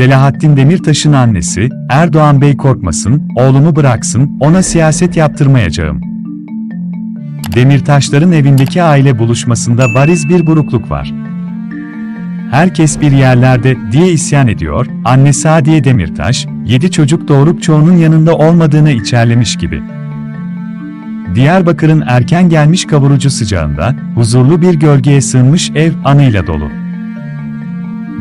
Selahattin Demirtaş'ın annesi, Erdoğan Bey korkmasın, oğlumu bıraksın, ona siyaset yaptırmayacağım. Demirtaşların evindeki aile buluşmasında bariz bir burukluk var. Herkes bir yerlerde diye isyan ediyor, anne Sadiye Demirtaş, yedi çocuk doğurup çoğunun yanında olmadığını içerlemiş gibi. Diyarbakır'ın erken gelmiş kavurucu sıcağında, huzurlu bir gölgeye sığınmış ev anıyla dolu.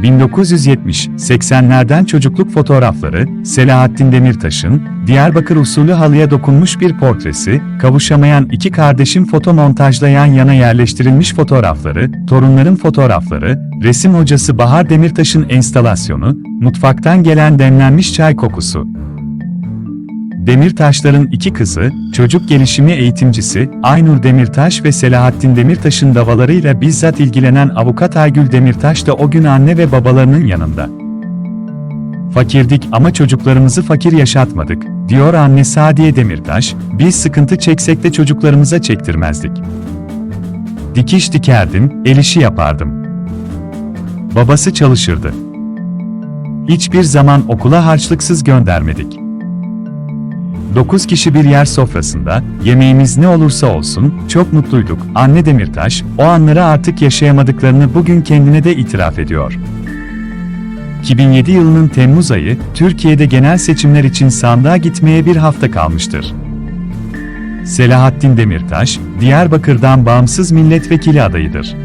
1970-80'lerden çocukluk fotoğrafları, Selahattin Demirtaş'ın, Diyarbakır usulü halıya dokunmuş bir portresi, kavuşamayan iki kardeşin fotomontajla yan yana yerleştirilmiş fotoğrafları, torunların fotoğrafları, resim hocası Bahar Demirtaş'ın enstalasyonu, mutfaktan gelen demlenmiş çay kokusu. Demirtaşların iki kızı, çocuk gelişimi eğitimcisi Aynur Demirtaş ve Selahattin Demirtaş'ın davalarıyla bizzat ilgilenen avukat Aygül Demirtaş da o gün anne ve babalarının yanında. Fakirdik ama çocuklarımızı fakir yaşatmadık, diyor anne Sadiye Demirtaş, biz sıkıntı çeksek de çocuklarımıza çektirmezdik. Dikiş dikerdim, el işi yapardım. Babası çalışırdı. Hiçbir zaman okula harçlıksız göndermedik. 9 kişi bir yer sofrasında, yemeğimiz ne olursa olsun, çok mutluyduk. Anne Demirtaş, o anları artık yaşayamadıklarını bugün kendine de itiraf ediyor. 2007 yılının Temmuz ayı, Türkiye'de genel seçimler için sandığa gitmeye bir hafta kalmıştır. Selahattin Demirtaş, Diyarbakır'dan bağımsız milletvekili adayıdır.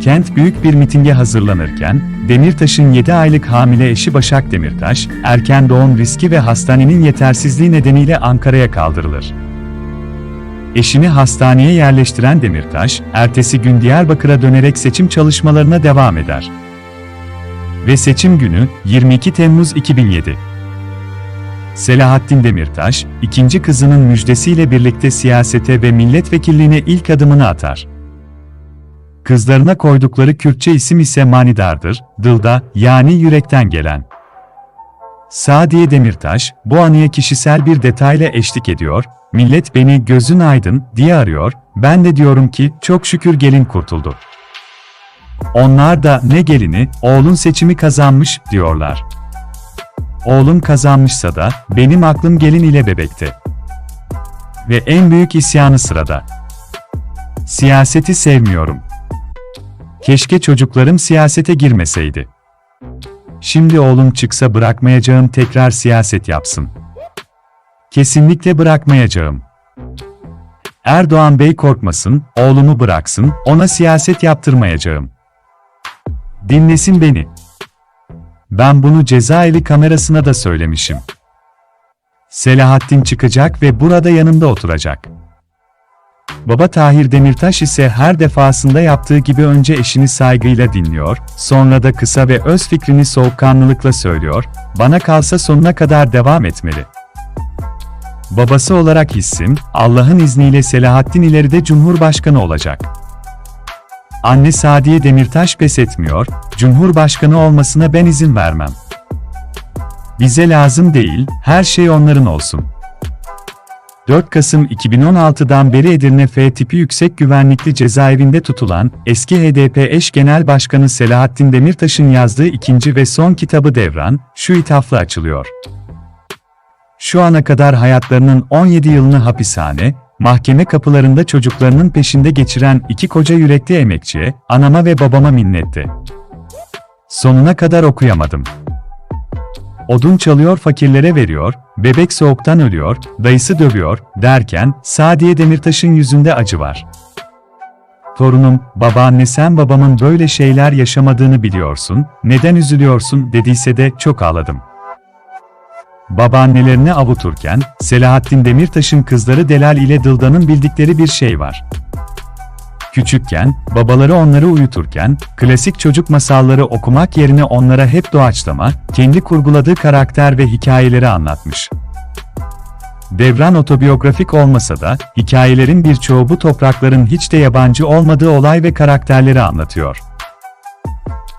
Kent büyük bir mitinge hazırlanırken, Demirtaş'ın 7 aylık hamile eşi Başak Demirtaş, erken doğum riski ve hastanenin yetersizliği nedeniyle Ankara'ya kaldırılır. Eşini hastaneye yerleştiren Demirtaş, ertesi gün Diyarbakır'a dönerek seçim çalışmalarına devam eder. Ve seçim günü, 22 Temmuz 2007. Selahattin Demirtaş, ikinci kızının müjdesiyle birlikte siyasete ve milletvekilliğine ilk adımını atar. Kızlarına koydukları Kürtçe isim ise manidardır, dılda, yani yürekten gelen. Sadiye Demirtaş, bu anıya kişisel bir detayla eşlik ediyor, millet beni gözün aydın diye arıyor, ben de diyorum ki çok şükür gelin kurtuldu. Onlar da ne gelini, oğlun seçimi kazanmış diyorlar. Oğlum kazanmışsa da benim aklım gelin ile bebekte. Ve en büyük isyanı sırada. Siyaseti sevmiyorum. Keşke çocuklarım siyasete girmeseydi. Şimdi oğlum çıksa bırakmayacağım tekrar siyaset yapsın. Kesinlikle bırakmayacağım. Erdoğan Bey korkmasın, oğlumu bıraksın, ona siyaset yaptırmayacağım. Dinlesin beni. Ben bunu cezaevi kamerasına da söylemişim. Selahattin çıkacak ve burada yanımda oturacak. Baba Tahir Demirtaş ise her defasında yaptığı gibi önce eşini saygıyla dinliyor, sonra da kısa ve öz fikrini soğukkanlılıkla söylüyor, bana kalsa sonuna kadar devam etmeli. Babası olarak hissim, Allah'ın izniyle Selahattin ileride Cumhurbaşkanı olacak. Anne Sadiye Demirtaş pes etmiyor, Cumhurbaşkanı olmasına ben izin vermem. Bize lazım değil, her şey onların olsun. 4 Kasım 2016'dan beri Edirne F tipi yüksek güvenlikli cezaevinde tutulan eski HDP eş genel başkanı Selahattin Demirtaş'ın yazdığı ikinci ve son kitabı Devran, şu ithafla açılıyor. Şu ana kadar hayatlarının 17 yılını hapishane, mahkeme kapılarında çocuklarının peşinde geçiren iki koca yürekli emekçiye, anama ve babama minnetti. Sonuna kadar okuyamadım. Odun çalıyor fakirlere veriyor, bebek soğuktan ölüyor, dayısı dövüyor, derken, Sadiye Demirtaş'ın yüzünde acı var. Torunum, babaanne sen babamın böyle şeyler yaşamadığını biliyorsun, neden üzülüyorsun dediyse de çok ağladım. Babaannelerini avuturken, Selahattin Demirtaş'ın kızları Delal ile Dıldan'ın bildikleri bir şey var. Küçükken, babaları onları uyuturken, klasik çocuk masalları okumak yerine onlara hep doğaçlama, kendi kurguladığı karakter ve hikayeleri anlatmış. Devran otobiyografik olmasa da, hikayelerin birçoğu bu toprakların hiç de yabancı olmadığı olay ve karakterleri anlatıyor.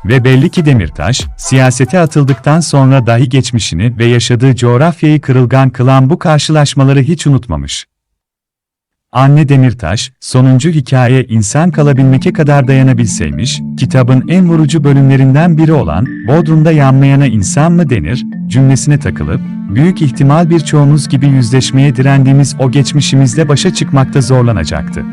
Ve belli ki Demirtaş, siyasete atıldıktan sonra dahi geçmişini ve yaşadığı coğrafyayı kırılgan kılan bu karşılaşmaları hiç unutmamış. Anne Demirtaş, sonuncu hikaye insan kalabilmeke kadar dayanabilseymiş, kitabın en vurucu bölümlerinden biri olan, Bodrum'da yanmayana insan mı denir, cümlesine takılıp, büyük ihtimal birçoğumuz gibi yüzleşmeye direndiğimiz o geçmişimizle başa çıkmakta zorlanacaktı.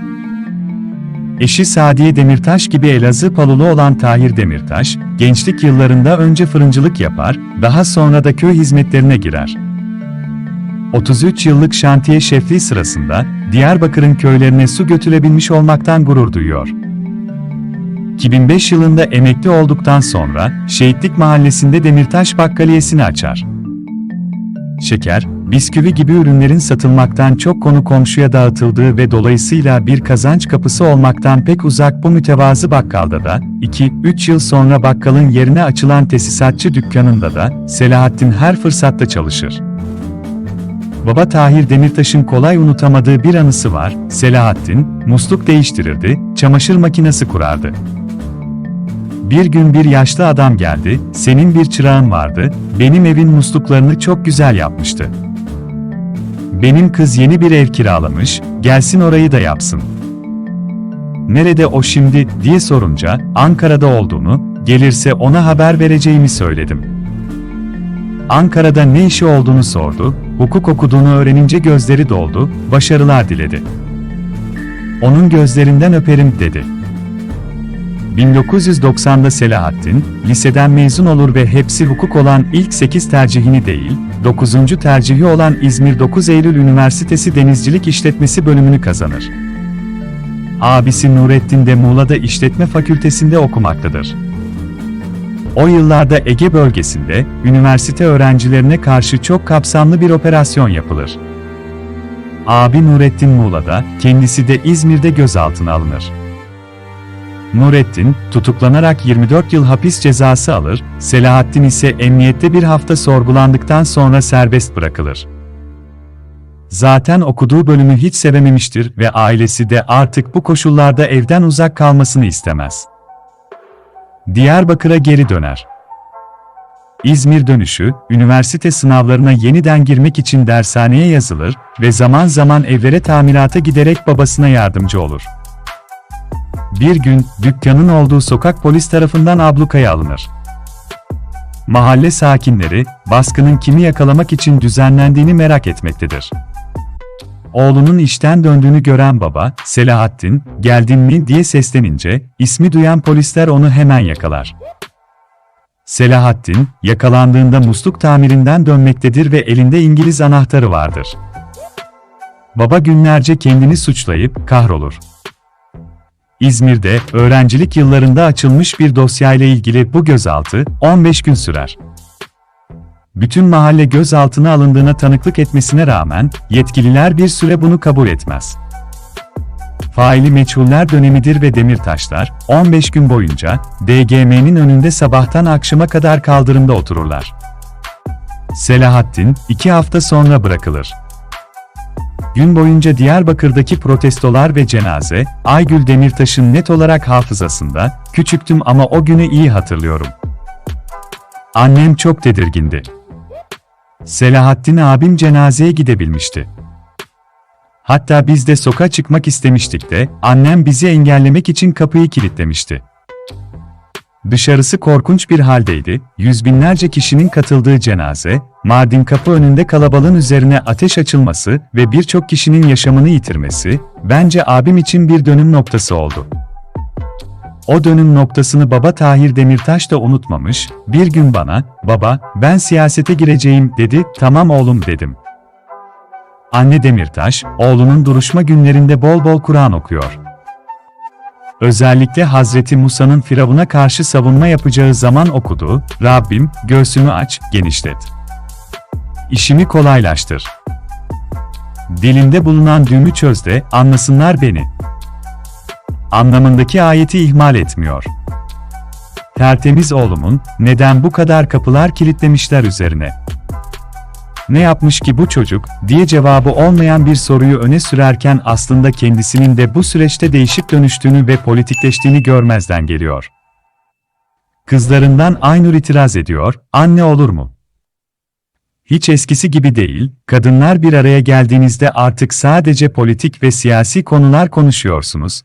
Eşi Sadiye Demirtaş gibi Elazığ Palulu olan Tahir Demirtaş, gençlik yıllarında önce fırıncılık yapar, daha sonra da köy hizmetlerine girer. 33 yıllık şantiye şefliği sırasında, Diyarbakır'ın köylerine su götürebilmiş olmaktan gurur duyuyor. 2005 yılında emekli olduktan sonra, Şehitlik Mahallesi'nde Demirtaş Bakkaliyesini açar. Şeker, bisküvi gibi ürünlerin satılmaktan çok konu komşuya dağıtıldığı ve dolayısıyla bir kazanç kapısı olmaktan pek uzak bu mütevazı bakkalda da, 2-3 yıl sonra bakkalın yerine açılan tesisatçı dükkanında da, Selahattin her fırsatta çalışır. Baba Tahir Demirtaş'ın kolay unutamadığı bir anısı var, Selahattin, musluk değiştirirdi, çamaşır makinesi kurardı. Bir gün bir yaşlı adam geldi, senin bir çırağın vardı, benim evin musluklarını çok güzel yapmıştı. Benim kız yeni bir ev kiralamış, gelsin orayı da yapsın. Nerede o şimdi, diye sorunca, Ankara'da olduğunu, gelirse ona haber vereceğimi söyledim. Ankara'da ne işi olduğunu sordu, hukuk okuduğunu öğrenince gözleri doldu, başarılar diledi. Onun gözlerinden öperim, dedi. 1990'da Selahattin, liseden mezun olur ve hepsi hukuk olan ilk 8 tercihini değil, 9. tercihi olan İzmir 9 Eylül Üniversitesi Denizcilik İşletmesi bölümünü kazanır. Abisi Nurettin de Muğla'da İşletme Fakültesinde okumaktadır. O yıllarda Ege bölgesinde, üniversite öğrencilerine karşı çok kapsamlı bir operasyon yapılır. Abi Nurettin Muğla'da, kendisi de İzmir'de gözaltına alınır. Nurettin, tutuklanarak 24 yıl hapis cezası alır, Selahattin ise emniyette bir hafta sorgulandıktan sonra serbest bırakılır. Zaten okuduğu bölümü hiç sevememiştir ve ailesi de artık bu koşullarda evden uzak kalmasını istemez. Diyarbakır'a geri döner. İzmir dönüşü, üniversite sınavlarına yeniden girmek için dershaneye yazılır ve zaman zaman evlere tamirata giderek babasına yardımcı olur. Bir gün, dükkanın olduğu sokak polis tarafından ablukaya alınır. Mahalle sakinleri, baskının kimi yakalamak için düzenlendiğini merak etmektedir. Oğlunun işten döndüğünü gören baba, Selahattin, geldin mi diye seslenince, ismi duyan polisler onu hemen yakalar. Selahattin, yakalandığında musluk tamirinden dönmektedir ve elinde İngiliz anahtarı vardır. Baba günlerce kendini suçlayıp kahrolur. İzmir'de öğrencilik yıllarında açılmış bir dosyayla ilgili bu gözaltı 15 gün sürer. Bütün mahalle gözaltına alındığına tanıklık etmesine rağmen yetkililer bir süre bunu kabul etmez. Faili meçhuller dönemidir ve Demirtaşlar 15 gün boyunca DGM'nin önünde sabahtan akşama kadar kaldırımda otururlar. Selahattin 2 hafta sonra bırakılır. Gün boyunca Diyarbakır'daki protestolar ve cenaze, Aygül Demirtaş'ın net olarak hafızasında, küçüktüm ama o günü iyi hatırlıyorum. Annem çok tedirgindi. Selahattin abim cenazeye gidebilmişti. Hatta biz de sokağa çıkmak istemiştik de, annem bizi engellemek için kapıyı kilitlemişti. Dışarısı korkunç bir haldeydi, yüz binlerce kişinin katıldığı cenaze, Mardin kapı önünde kalabalığın üzerine ateş açılması ve birçok kişinin yaşamını yitirmesi, bence abim için bir dönüm noktası oldu. O dönüm noktasını baba Tahir Demirtaş da unutmamış, bir gün bana, baba, ben siyasete gireceğim dedi, tamam oğlum dedim. Anne Demirtaş, oğlunun duruşma günlerinde bol bol Kur'an okuyor. Özellikle Hazreti Musa'nın Firavun'a karşı savunma yapacağı zaman okudu, Rabbim, göğsümü aç, genişlet. İşimi kolaylaştır. Dilinde bulunan düğümü çöz de, anlasınlar beni. Anlamındaki ayeti ihmal etmiyor. Tertemiz oğlumun, neden bu kadar kapılar kilitlemişler üzerine? Ne yapmış ki bu çocuk, diye cevabı olmayan bir soruyu öne sürerken aslında kendisinin de bu süreçte değişip dönüştüğünü ve politikleştiğini görmezden geliyor. Kızlarından Aynur itiraz ediyor, anne olur mu? hiç eskisi gibi değil, kadınlar bir araya geldiğinizde artık sadece politik ve siyasi konular konuşuyorsunuz,